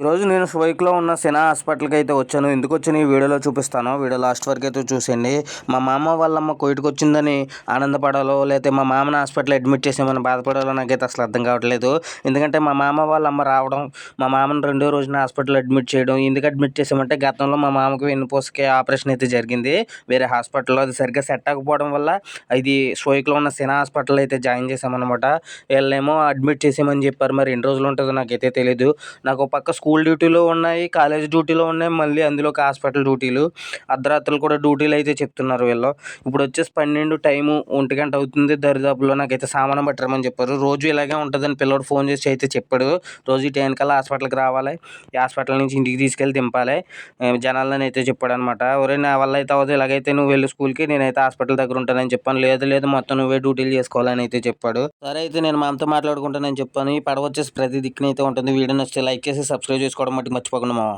ఈరోజు నేను స్వైక్లో ఉన్న సినా హాస్పిటల్కి అయితే వచ్చాను. ఎందుకు వచ్చాను ఈ వీడియోలో చూపిస్తాను. వీడియో లాస్ట్ వరకు అయితే చూసేయండి. మా మామ వాళ్ళమ్మ కోయిట్కి వచ్చిందని ఆనందపడాలో లేకపోతే మా మామని హాస్పిటల్ అడ్మిట్ చేసామని బాధపడాలో నాకైతే అసలు అర్థం కావట్లేదు. ఎందుకంటే మా మామ వాళ్ళమ్మ రావడం మా మామని రెండో రోజున హాస్పిటల్ అడ్మిట్ చేయడం ఎందుకు అడ్మిట్ చేసామంటే గతంలో మా మామకి వెన్నుపూసకి ఆపరేషన్ అయితే జరిగింది. వేరే హాస్పిటల్లో అది సరిగ్గా సెట్ అవ్వకపోవడం వల్ల ఇది స్వైక్లో ఉన్న సినా హాస్పిటల్ అయితే జాయిన్ చేసామన్నమాట వీళ్ళేమో అడ్మిట్ చేసామని చెప్పారు. మరి ఎన్ని రోజులు ఉంటుందో నాకైతే తెలియదు నాకు ఒక పక్క స్కూల్ స్కూల్ డ్యూటీలు ఉన్నాయి కాలేజ్ డ్యూటీలు ఉన్నాయి మళ్ళీ అందులో ఒక హాస్పిటల్ డ్యూటీలు అర్ధరాత్రులు కూడా డ్యూటీలు అయితే చెప్తున్నారు వీళ్ళు. ఇప్పుడు వచ్చేసి పన్నెండు టైము ఒంటి గంట అవుతుంది దరిదాపులో నాకైతే సామానం పట్టరమని చెప్పారు. రోజు ఇలాగే ఉంటుందని పిల్లడు ఫోన్ చేసి అయితే చెప్పాడు. రోజు ఈ టైం కల్లా హాస్పిటల్కి రావాలి హాస్పిటల్ నుంచి ఇంటికి తీసుకెళ్ళి దింపాలి జనాలని అయితే చెప్పాడు అనమాట ఒరే నా వల్ల అయితే అవ్వదు ఇలాగైతే నువ్వు వెళ్ళి స్కూల్కి నేనైతే హాస్పిటల్ దగ్గర ఉంటానని చెప్పాను. లేదు లేదు మొత్తం నువ్వే డ్యూటీలు చేసుకోవాలని అయితే చెప్పాడు. సరే అయితే నేను మా అమ్మతో మాట్లాడుకుంటానని చెప్పాను. ఈ పడవ వచ్చేసి ప్రతి దిక్కున అయితే ఉంటుంది. వీడియో నచ్చితే లైక్ చేసి సబ్స్క్రైబ్ చేసుకోవడం మట్టి మర్చిపోకుండా మామ